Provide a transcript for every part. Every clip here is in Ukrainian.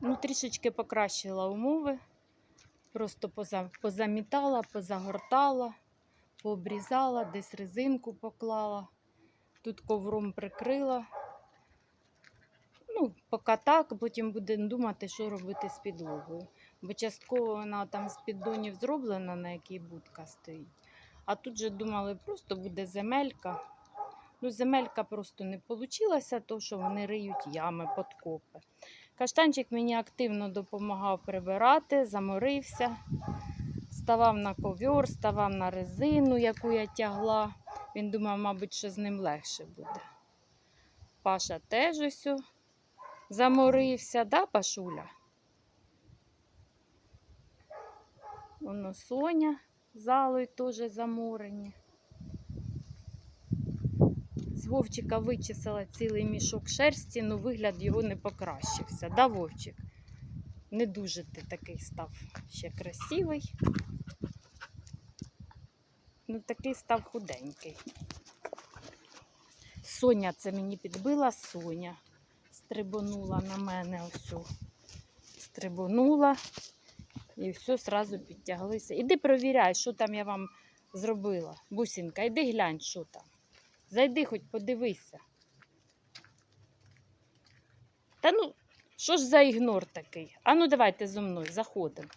Ну, трішечки покращила умови. Просто позамітала, позагортала, пообрізала, десь резинку поклала, тут ковром прикрила. Ну, поки так, потім будемо думати, що робити з підлогою. Бо частково вона там з піддонів зроблена, на якій будка стоїть. А тут же думали, просто буде земелька. Ну, земелька просто не вийшла, то що вони риють ями, подкопи. Каштанчик мені активно допомагав прибирати, заморився, ставав на ковьор, ставав на резину, яку я тягла. Він думав, мабуть, що з ним легше буде. Паша теж ось заморився, да, Пашуля? Воно Соня з Алою теж заморені. З Вовчика вичесала цілий мішок шерсті, але вигляд його не покращився. Да, Вовчик? Не дуже ти такий став ще красивий. Ну, такий став худенький. Соня це мені підбила Соня. Стрибонула на мене ось. Стрибонула і все зразу підтяглися. Іди провіряй, що там я вам зробила. Бусінка, іди глянь, що там. Зайди хоч подивися. Та ну, що ж за ігнор такий? А ну давайте зо мною, заходимо.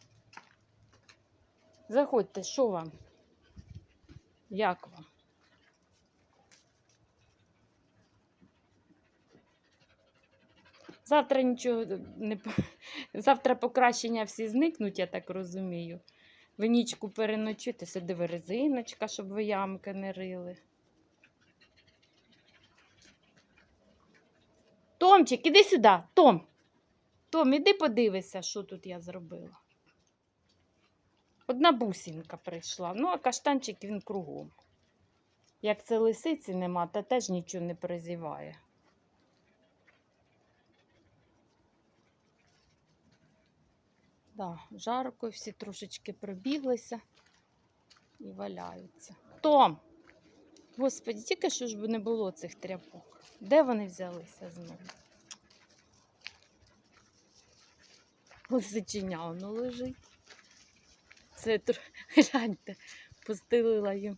Заходьте, що вам? Як вам? Завтра нічого не завтра покращення всі зникнуть, я так розумію. Ви нічку переночуйте, сюди ви резиночка, щоб ви ямки не рили. Томчик, іди сюди, Том. Том, іди подивися, що тут я зробила. Одна бусинка прийшла, ну а каштанчик він кругом. Як це лисиці нема, та теж нічого не прозіває. Да, жарко, всі трошечки пробіглися і валяються. Том! Господі, тільки що ж би не було цих тряпок. Де вони взялися знову? Лисичиня воно лежить. Це гляньте, постелила їм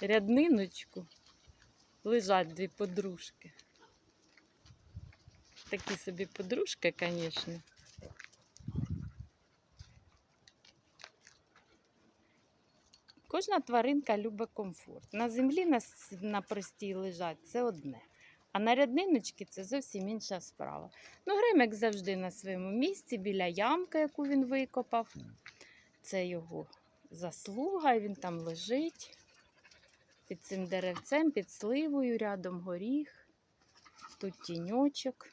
рядниночку. Лежать дві подружки. Такі собі подружки, звісно. Кожна тваринка любить комфорт. На землі на, на простій лежать це одне. А на рядниночки це зовсім інша справа. Ну, Гримик завжди на своєму місці, біля ямки, яку він викопав. Це його заслуга, він там лежить під цим деревцем, під сливою, рядом горіх. Тут тіньочок.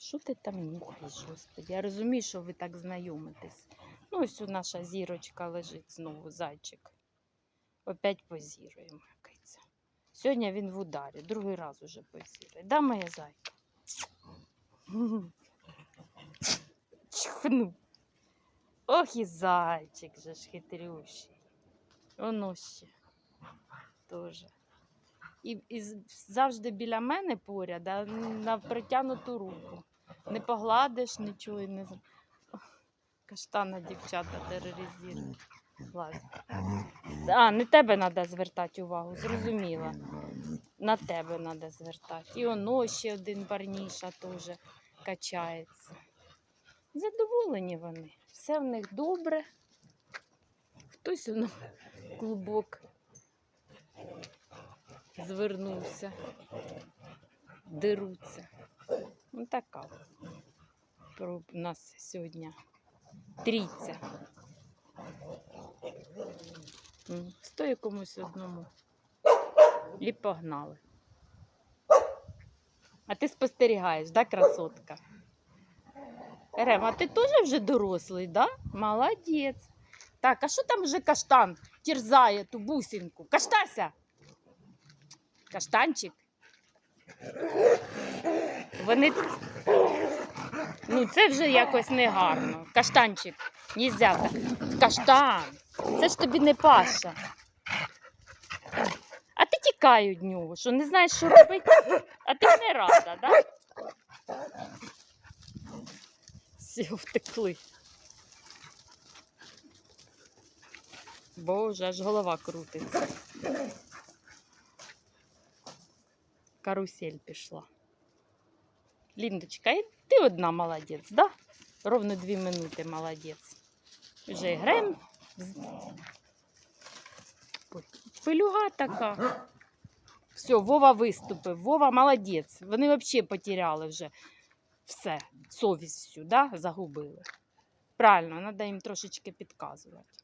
Що ти там нюхаєш, господи? Я розумію, що ви так знайомитесь. Ну, ось у наша зірочка лежить знову, зайчик. Опять позіруємо. Сьогодні він в ударі, другий раз уже позірує. Да, моя зайка? Чхну. Ох і зайчик же ж хитрющий. Воно ще теж. І, і завжди біля мене поряд, а на притягнуту руку. Не погладиш нічого і не Каштана дівчата тероризують. А, не тебе треба звертати увагу, зрозуміла. На тебе треба звертати. І оно ще один парніша теж качається. Задоволені вони. Все в них добре. Хтось воно клубок звернувся. Деруться. Ну така у нас сьогодні трійця. М, Сто якомусь одному. І погнали. А ти спостерігаєш, да, красотка? Рем, а ти теж вже дорослий, да? Молодець. Так, а що там вже каштан терзає ту бусинку? Каштася! Каштанчик? Вони. Ну, це вже якось негарно. Каштанчик, нельзя так. Каштан. Це ж тобі не паша. А ти ті тікають від нього, що не знаєш, що робити, а ти не рада, да? Всі втекли. Боже, аж голова крутиться. Карусель пішла. Ліндочка, і ти одна молодець, да? Ровно дві минути молодець. Вже граємо. Пилюга така. Все, Вова виступив. Вова молодець. Вони взагалі потеряли вже все. Совість всю, да? загубили. Правильно, треба їм трошечки підказувати.